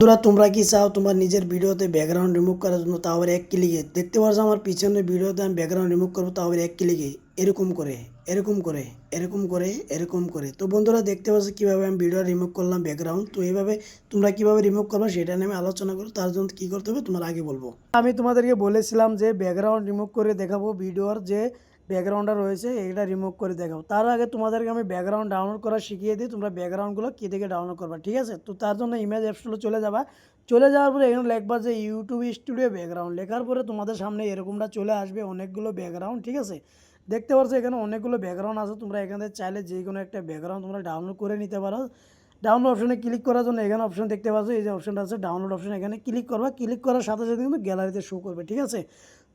বন্ধুরা, তোমরা কি চাও তোমার নিজের ভিডিওতে ব্যাকগ্রাউন্ড রিমুভ করার জন্য? তাও এক ক্লিকে দেখতে পাচ্ছ আমার পিছনের ভিডিওতে আমি ব্যাকগ্রাউন্ড রিমুভ করব তাও এক ক্লিকে এরকম করে এরকম করে এরকম করে এরকম করে। তো বন্ধুরা, দেখতে পাচ্ছ কীভাবে আমি ভিডিও রিমুভ করলাম ব্যাকগ্রাউন্ড তো এইভাবে তোমরা কীভাবে রিমুভ করবে সেটা নিয়ে আমি আলোচনা করো তার জন্য কী করতে হবে তোমার আগে বলব। আমি তোমাদেরকে বলেছিলাম যে ব্যাকগ্রাউন্ড রিমুভ করে দেখাবো ভিডিওর যে ব্যাকগ্রাউন্ডটা রয়েছে, এটা রিমুভ করে দেখাবো তার আগে তোমাদেরকে আমি ব্যাকগ্রাউন্ড ডাউনলোড করা শিখিয়ে দিই, তোমরা ব্যাকগ্রাউন্ডগুলো কী থেকে ডাউনলোড করবা, ঠিক আছে? তো তার জন্য ইমেজ অ্যাপসগুলো চলে যাবা। চলে যাওয়ার পরে এখানে লিখবা যে ইউটিউব স্টুডিও ব্যাকগ্রাউন্ড। লেখার পরে তোমাদের সামনে এরকমটা চলে আসবে, অনেকগুলো ব্যাকগ্রাউন্ড, ঠিক আছে? দেখতে পাচ্ছ এখানে অনেকগুলো ব্যাকগ্রাউন্ড আছে, তোমরা এখানে চাইলে যে কোনো একটা ব্যাকগ্রাউন্ড তোমরা ডাউনলোড করে নিতে পারো। ডাউনলোড অপশনে ক্লিক করার জন্য এখানে অপশন দেখতে পাচ্ছ এই যে অপশনটা আছে ডাউনলোড অপশন এখানে ক্লিক করবা। ক্লিক করার সাথে সাথে কিন্তু গ্যালারিতে শো করবে, ঠিক আছে?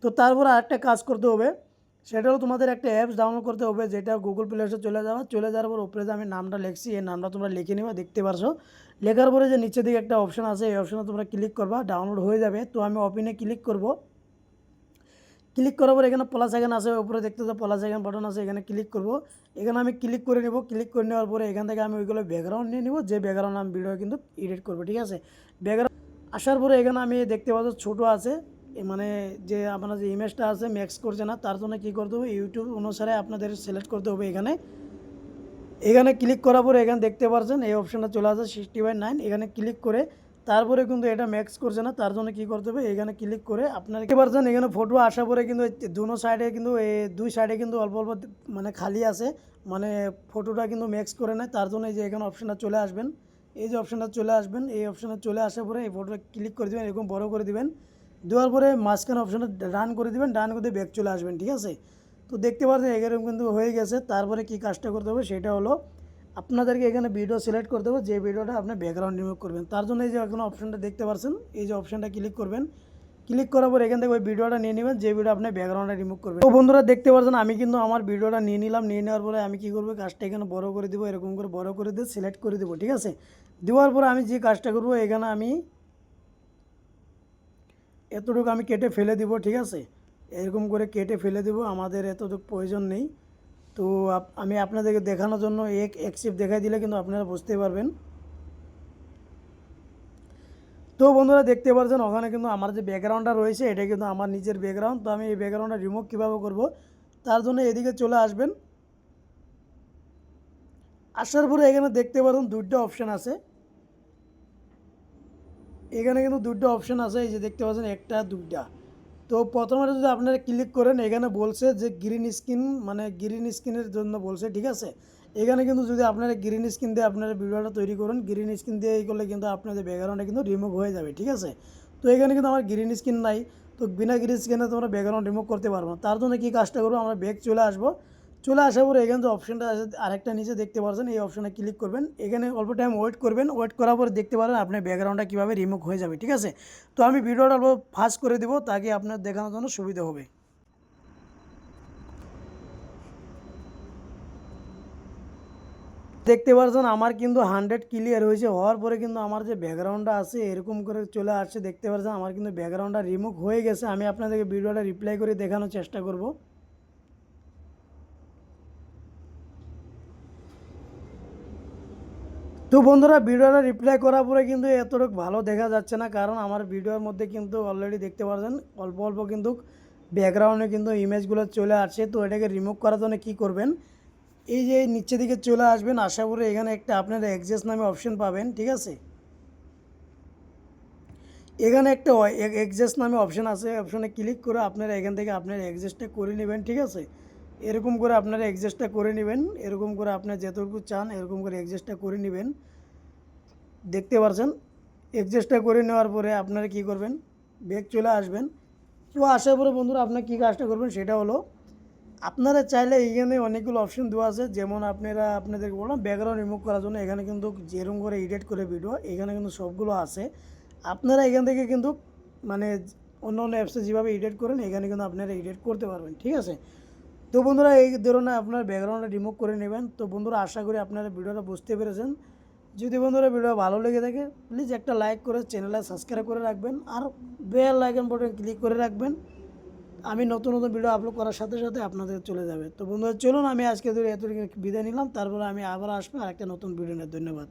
তো তারপরে আরেকটা কাজ করতে হবে সেটা হলো তোমাদের একটা অ্যাপস ডাউনলোড করতে হবে, যেটা গুগল প্লে স্টোরে চলে যাওয়া। চলে যাওয়ার পর উপরে যে আমি নামটা লিখছি, এই নামটা তোমরা লিখে নেবা, দেখতে পারছ। লেখার পরে যে নিচের দিকে একটা অপশন আছে, এই অপশনে তোমরা ক্লিক করবা ডাউনলোড হয়ে যাবে। তো আমি ওপেনে ক্লিক করব। ক্লিক করার পর এখানে প্লাস আইকন আছে, উপরে দেখতে তো প্লাস আইকন বাটন আছে, এখানে ক্লিক করব। এখানে আমি ক্লিক করে নেব। ক্লিক করে নেওয়ার পরে এখান থেকে আমি ওইগুলো ব্যাকগ্রাউন্ড নিয়ে নেব, যে ব্যাকগ্রাউন্ড আমি ভিডিও কিন্তু এডিট করব, ঠিক আছে? ব্যাকগ্রাউন্ড আসার পরে এখানে আমি দেখতে পাচ্ছ ছোটো আছে। মানে যে আপনার যে ইমেজটা আছে ম্যাক্স করছে না, তার জন্য কী করতে হবে? ইউটিউব অনুসারে আপনাদের সিলেক্ট করতে হবে এখানে। এখানে ক্লিক করার পরে এখানে দেখতে পাচ্ছেন এই অপশানটা চলে আসে সিক্সটি বাই নাইন এখানে ক্লিক করে তারপরে কিন্তু এটা ম্যাক্স করছে না, তার জন্য কী করতে হবে? এখানে ক্লিক করে আপনার দেখতে পাচ্ছেন এখানে ফটো আসার পরে কিন্তু দুনো সাইডে কিন্তু এই দুই সাইডে কিন্তু অল্প অল্প মানে খালি আছে। মানে ফটোটা কিন্তু ম্যাক্স করে নেয়, তার জন্য এই যে এখানে অপশনটা চলে আসবেন। এই যে অপশনটা চলে আসবেন, এই অপশনে চলে আসার পরে এই ফটোটা ক্লিক করে দেবেন, এরকম বড় করে দিবেন। দেওয়ার পরে মাঝখানে অপশনটা রান করে দেবেন ডান করে ব্যাক চলে আসবেন, ঠিক আছে? তো দেখতে পাচ্ছেন এরকম কিন্তু হয়ে গেছে। তারপরে কি কাজটা করতে হবে? সেটা হলো আপনাদেরকে এখানে ভিডিও সিলেক্ট করতে হবে, যে ভিডিওটা আপনি ব্যাকগ্রাউন্ড রিমুভ করবেন। তার জন্য এই যে এখন অপশানটা দেখতে পাচ্ছেন এই যে অপশানটা ক্লিক করবেন। ক্লিক করার পর এখান থেকে ওই ভিডিওটা নিয়ে নেবেন, যে ভিডিও আপনি ব্যাকগ্রাউন্ডটা রিমুভ করবেন। তো বন্ধুরা দেখতে পাচ্ছেন আমি কিন্তু আমার ভিডিওটা নিয়ে নিলাম, নিয়ে নেওয়ার পরে আমি কী করব, কাজটা এখানে বড় করে দেবো, এরকম করে বড় করে দিয়ে সিলেক্ট করে দেবো, ঠিক আছে? দেওয়ার পরে আমি যে কাজটা করব, এখানে আমি এতটুকু আমি কেটে ফেলে দিব, ঠিক আছে? এরকম করে কেটে ফেলে দেব, আমাদের এতটুকু প্রয়োজন নেই। তো আমি আপনাদেরকে দেখানোর জন্য এক একশিপ দেখাই দিলে কিন্তু আপনারা বুঝতে পারবেন। তো বন্ধুরা, দেখতে পাচ্ছেন ওখানে কিন্তু আমার যে ব্যাকগ্রাউন্ডটা রয়েছে, এটা কিন্তু আমার নিজের ব্যাকগ্রাউন্ড তো আমি এই ব্যাকগ্রাউন্ডটা রিমুভ কীভাবে করব? তার জন্য এদিকে চলে আসবেন। আসার পরে এখানে দেখতে পারেন দুইটা অপশান আছে। এখানে কিন্তু দুটো অপশন আছে, এই যে দেখতে পাচ্ছেন একটা, দুইটা। তো প্রথমে যদি আপনারা ক্লিক করেন, এখানে বলছে যে গ্রিন স্ক্রিন মানে গ্রিন স্ক্রিনের জন্য বলছে, ঠিক আছে? এখানে কিন্তু যদি আপনারা গ্রিন স্ক্রিন দিয়ে আপনারা ভিডিওটা তৈরি করুন গ্রিন স্ক্রিন দিয়ে এই করলে কিন্তু আপনাদের ব্যাকগ্রাউন্ডটা কিন্তু রিমুভ হয়ে যাবে, ঠিক আছে? তো এখানে কিন্তু আমার গ্রিন স্ক্রিন নাই, তো বিনা গ্রিন স্ক্রিনে তোমরা ব্যাকগ্রাউন্ড রিমুভ করতে পারব না। তার জন্য কী কাজটা করব? আমরা ব্যাক চলে আসব। চলে আসার পরে এখানে যে অপশনটা আছে, আরেকটা নিচে দেখতে পাচ্ছেন এই অপশনে ক্লিক করবেন। এখানে অল্প টাইম ওয়েট করবেন ওয়েট করার পরে দেখতে পারেন আপনার ব্যাকগ্রাউন্ডটা কীভাবে রিমুভ হয়ে যাবে, ঠিক আছে? তো আমি ভিডিওটা অল্প ফাস্ট করে দেবো তাকে আপনার দেখানোর জন্য সুবিধা হবে। দেখতে পাচ্ছেন আমার কিন্তু হান্ড্রেড ক্লিয়ার হয়েছে, হওয়ার পরে কিন্তু আমার যে ব্যাকগ্রাউন্ডটা আছে, এরকম করে চলে আসছে, দেখতে পাচ্ছেন আমার কিন্তু ব্যাকগ্রাউন্ডটা রিমুভ হয়ে গেছে, আমি আপনাদেরকে ভিডিওটা রিপ্লাই করে দেখানোর চেষ্টা করব। তো বন্ধুরা, ভিডিওটা রিপ্লাই করার পরে কিন্তু এতটুকু ভালো দেখা যাচ্ছে না, কারণ আমার ভিডিওর মধ্যে কিন্তু অলরেডি দেখতে পাচ্ছেন অল্প অল্প কিন্তু ব্যাকগ্রাউন্ডে কিন্তু ইমেজগুলো চলে আসছে, তো এটাকে রিমুভ করার জন্য কী করবেন? এই যে নিচে দিকে চলে আসবেন, আশা করে এখানে একটা আপনারা এক্সেস নামে অপশন পাবেন, ঠিক আছে? এখানে একটা এক্সেস নামে অপশন আছে অপশনে ক্লিক করে আপনারা এখান থেকে আপনার এক্সেসটা করে নেবেন, ঠিক আছে? এরকম করে আপনারা অ্যাডজাস্টটা করে নেবেন, এরকম করে আপনার যতটুকু চান, এরকম করে অ্যাডজাস্টটা করে নেবেন। দেখতে পারছেন? অ্যাডজাস্টটা করে নেওয়ার পরে আপনারা কি করবেন? ব্যাগ চলে আসবেন। তো আসার পরে বন্ধুরা আপনার কী কাজটা করবেন সেটা হলো, আপনারা চাইলে এখানে অনেকগুলো অপশন দেওয়া আছে। যেমন আপনারা আপনাদেরকে বললাম ব্যাকগ্রাউন্ড রিমুভ করার জন্য এখানে কিন্তু যেরকম করে এডিট করে ভিডিও এখানে কিন্তু সবগুলো আছে। আপনারা এখান থেকে কিন্তু মানে অন্য অন্য অ্যাপসে যেভাবে এডিট করেন, এখানে কিন্তু আপনারা এডিট করতে পারবেন, ঠিক আছে? তো বন্ধুরা, এই ধরনের আপনার ব্যাকগ্রাউন্ডটা রিমুভ করে নেবেন। তো বন্ধুরা, আশা করি আপনারা ভিডিওটা বুঝতে পেরেছেন। যদি বন্ধুরা ভিডিও ভালো লেগে থাকে প্লিজ একটা লাইক করে চ্যানেলে সাবস্ক্রাইব করে রাখবেন আর বেল আইকন বাটন ক্লিক করে রাখবেন। আমি নতুন নতুন ভিডিও আপলোড করার সাথে সাথে আপনাদের চলে যাবে। তো বন্ধুরা, চলুন, আমি আজকে ধরে এত বিদায় নিলাম। তারপরে আমি আবার আসব আর একটা নতুন ভিডিও নিয়ে। ধন্যবাদ।